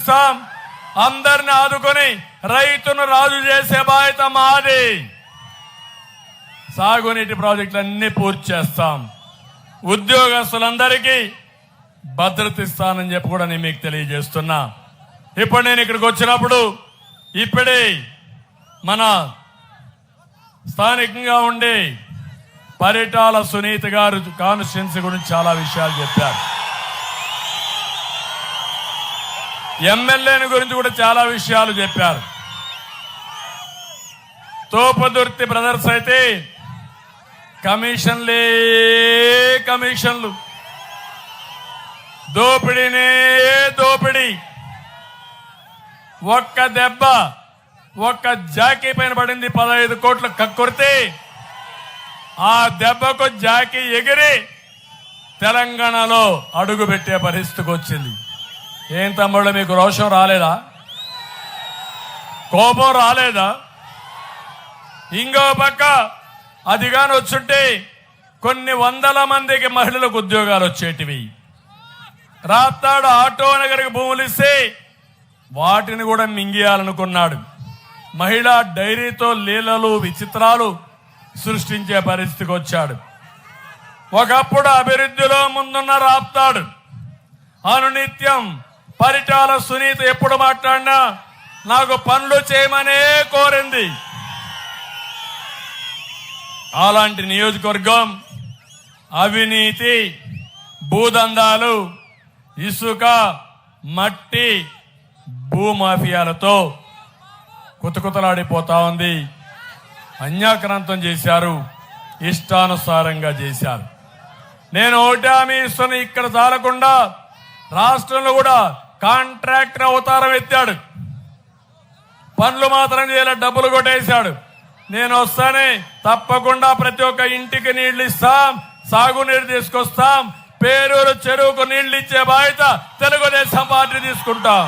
చేస్తాం. అందరిని ఆదుకొని రైతును రాజు చేసే బాధ్యత మాది. సాగునీటి ప్రాజెక్టులన్నీ పూర్తి చేస్తాం. ఉద్యోగస్తులందరికీ భద్రత ఇస్తానని చెప్పి కూడా నేను మీకు తెలియజేస్తున్నా. ఇప్పుడు నేను ఇక్కడికి వచ్చినప్పుడు ఇప్పుడే మన స్థానికంగా ఉండే పరిటాల సునీత గారు కాన్స్టిట్యున్సీ గురించి చాలా విషయాలు చెప్పారు. ఎమ్మెల్యేని గురించి కూడా చాలా విషయాలు చెప్పారు. తోపదుర్తి బ్రదర్స్ అయితే కమిషన్లే కమిషన్లు. దోపిడీనే దోపిడీ. ఒక్క దెబ్బ ఒక్క జాకీ పైన పడింది పదహైదు కోట్లు కక్కుర్తే. ఆ దెబ్బకు జాకీ ఎగిరి తెలంగాణలో అడుగు పెట్టే పరిస్థితికి వచ్చింది. ఏం తమ్ముళ్ళు మీకు రోషం రాలేదా? కోపం రాలేదా? ఇంకో పక్క అదిగాని వచ్చుంటే కొన్ని వందల మందికి మహిళలకు ఉద్యోగాలు వచ్చేటివి. రాత్తాడు ఆటో నగరికి భూములు ఇస్తే వాటిని కూడా మింగియాలనుకున్నాడు. మహిళా డైరీతో లీలలు విచిత్రాలు సృష్టించే పరిస్థితికి వచ్చాడు. ఒకప్పుడు అభివృద్ధిలో ముందున్న రాప్తాడు. అనునిత్యం పరిటాల సునీత ఎప్పుడు మాట్లాడినా నాకు పనులు చేయమనే కోరింది. అలాంటి నియోజకవర్గం అవినీతి భూదందాలు ఇసుక మట్టి భూమాఫియాలతో కుతకుతలాడిపోతా ఉంది. అన్యాక్రాంతం చేశారు ఇష్టానుసారంగా చేశారు. నేను ఒకటి ఇస్తున్న ఇక్కడ చాలకుండా రాష్ట్రంలో కూడా కాంట్రాక్టర్ అవతారం ఎత్తాడు. పనులు మాత్రం చేయాల డబ్బులు కొట్టేశాడు. నేను వస్తానే తప్పకుండా ప్రతి ఒక్క ఇంటికి నీళ్ళు ఇస్తాం సాగునీరు తీసుకొస్తాం పేరూరు చెరువుకు నీళ్ళు ఇచ్చే బాధ్యత తెలుగుదేశం పార్టీ తీసుకుంటాం.